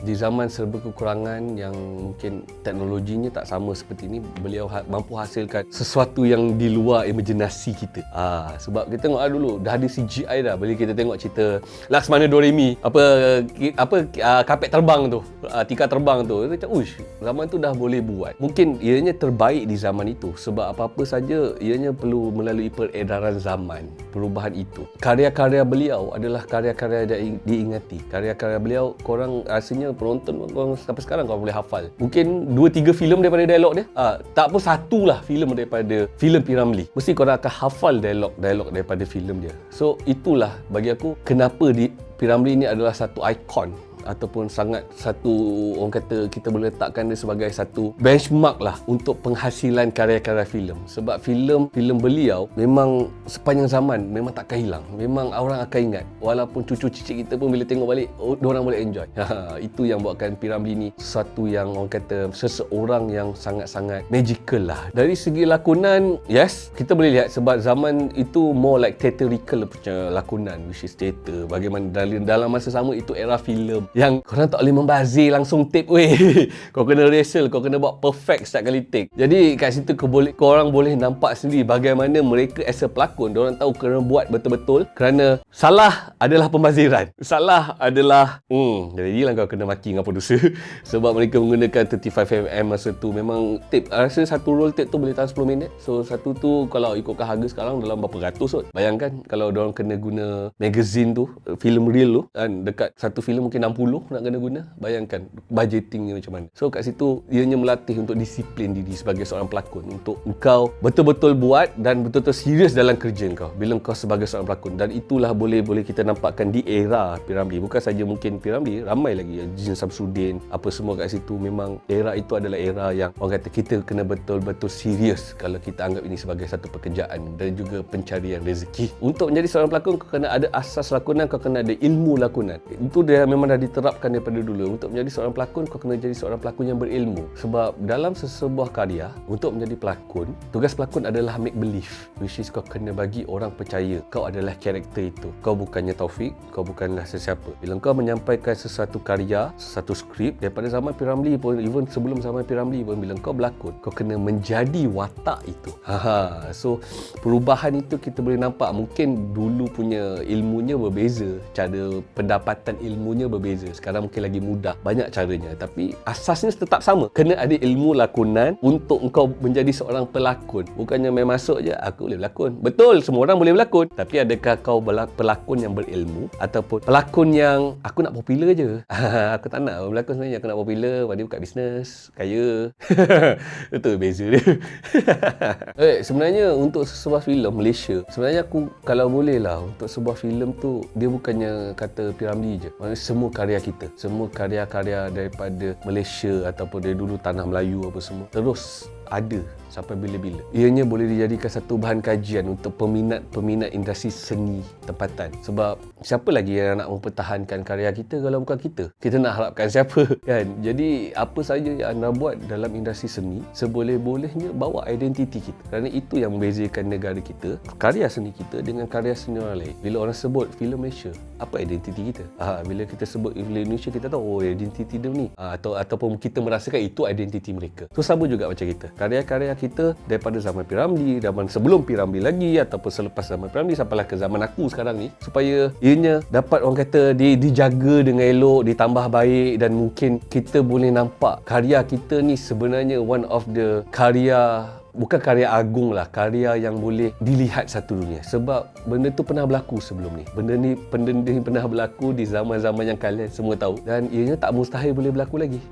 di zaman serba kekurangan yang mungkin teknologinya tak sama seperti ini beliau ha- mampu hasilkan sesuatu yang di luar imajinasi kita. Ah sebab kita tengok ah dulu dah ada CGI dah. Bila kita tengok cerita Laksmana Doremi apa apa ah, kapet terbang tu ah, tika terbang tu kita uish zaman tu dah boleh buat. Mungkin ianya terbaik di zaman itu. Sebab apa-apa saja ianya perlu melalui peredaran zaman perubahan itu. Karya-karya beliau adalah karya-karya yang diingati. Karya-karya beliau korang rasanya penonton sampai sekarang korang boleh hafal. Mungkin 2 3 filem daripada dialog dia. Ah, tak pun satu lah filem daripada filem Piramli. Mesti korang akan hafal dialog-dialog daripada filem dia. So itulah bagi aku kenapa di Piramli ini adalah satu ikon ataupun sangat satu orang kata kita boleh letakkan dia sebagai satu benchmark lah untuk penghasilan karya-karya filem. Sebab filem filem beliau memang sepanjang zaman memang takkan hilang. Memang orang akan ingat. Walaupun cucu cicit kita pun bila tengok balik oh, orang boleh enjoy. Ha, itu yang buatkan Piramli ni sesuatu yang orang kata seseorang yang sangat-sangat magical lah. Dari segi lakonan yes kita boleh lihat sebab zaman itu more like theatrical punya lakonan which is theater. Bagaimana dalam masa sama itu era filem yang korang tak boleh membazir langsung take weh. Kau kena rehearsal kau kena buat perfect setiap kali take jadi kat situ kau boleh korang boleh nampak sendiri bagaimana mereka as a pelakon orang tahu kena buat betul-betul kerana salah adalah pembaziran. Salah adalah hmm jadilah kau kena maki dengan producer. Sebab mereka menggunakan 35mm masa tu. Memang tape rasa satu roll tape tu boleh tahan 10 minit. So satu tu kalau ikutkan harga sekarang dalam berapa ratus kot. Bayangkan kalau orang kena guna magazine tu film real tu kan dekat satu filem mungkin 60 nak kena guna bayangkan budgetingnya macam mana. So kat situ ianya melatih untuk disiplin diri sebagai seorang pelakon untuk engkau betul-betul buat dan betul-betul serius dalam kerja kau bila kau sebagai seorang pelakon. Dan itulah boleh boleh kita nampakkan di era Piramli. Bukan saja mungkin Piramli ramai lagi. Jin Samsudin apa semua kat situ. Memang era itu adalah era yang orang kata kita kena betul-betul serius kalau kita anggap ini sebagai satu pekerjaan dan juga pencarian rezeki. Untuk menjadi seorang pelakon kau kena ada asas lakonan kau kena ada ilmu lakonan. Itu dia memang dah diterapkan daripada dulu untuk menjadi seorang pelakon kau kena jadi seorang pelakon yang berilmu. Sebab dalam sesebuah karya untuk menjadi pelakon tugas pelakon adalah make believe which is kau kena bagi orang percaya kau adalah karakter itu. Kau bukannya Taufik kau bukanlah sesiapa. Bila kau menyampaikan sesuatu karya sesuatu skrip daripada zaman Piramli pun even sebelum zaman Piramli pun bila kau berlakon kau kena menjadi watak itu. Ha so perubahan itu kita boleh nampak. Mungkin dulu punya ilmunya berbeza cara pendapatan ilmunya berbeza sekarang mungkin lagi mudah banyak caranya. Tapi asasnya tetap sama. Kena ada ilmu lakonan untuk engkau menjadi seorang pelakon. Bukannya main masuk je aku boleh berlakon. Betul semua orang boleh berlakon. Tapi adakah kau pelakon yang berilmu ataupun pelakon yang aku nak popular je? Aku tak nak berlakon sebenarnya. Aku nak popular lepas dia buka bisnes kaya. Betul beza dia. Eh, sebenarnya untuk sebuah filem Malaysia sebenarnya aku kalau boleh lah untuk sebuah filem tu dia bukannya kata Piramli je. Maksudnya semua karya kita. Semua karya-karya daripada Malaysia ataupun dari dulu tanah Melayu apa semua terus ada sampai bila-bila. Ianya boleh dijadikan satu bahan kajian untuk peminat-peminat industri seni tempatan. Sebab siapa lagi yang nak mempertahankan karya kita kalau bukan kita? Kita nak harapkan siapa kan? Jadi apa saja yang anda buat dalam industri seni seboleh-bolehnya bawa identiti kita. Kerana itu yang membezakan negara kita, karya seni kita dengan karya seni orang lain. Bila orang sebut filem Malaysia, apa identiti kita? Ha, bila kita sebut filem Indonesia kita tahu oh identiti dia ni. Ha, atau ataupun kita merasakan itu identiti mereka. So sama juga macam kita. Karya-karya kita daripada zaman Piramli, zaman sebelum Piramli lagi ataupun selepas zaman Piramli sampailah ke zaman aku sekarang ni supaya ianya dapat orang kata di, dijaga dengan elok, ditambah baik dan mungkin kita boleh nampak karya kita ni sebenarnya one of the karya bukan karya agung lah karya yang boleh dilihat satu dunia. Sebab benda tu pernah berlaku sebelum ni. Benda ni benda ni pernah berlaku di zaman-zaman yang kalian semua tahu. Dan ianya tak mustahil boleh berlaku lagi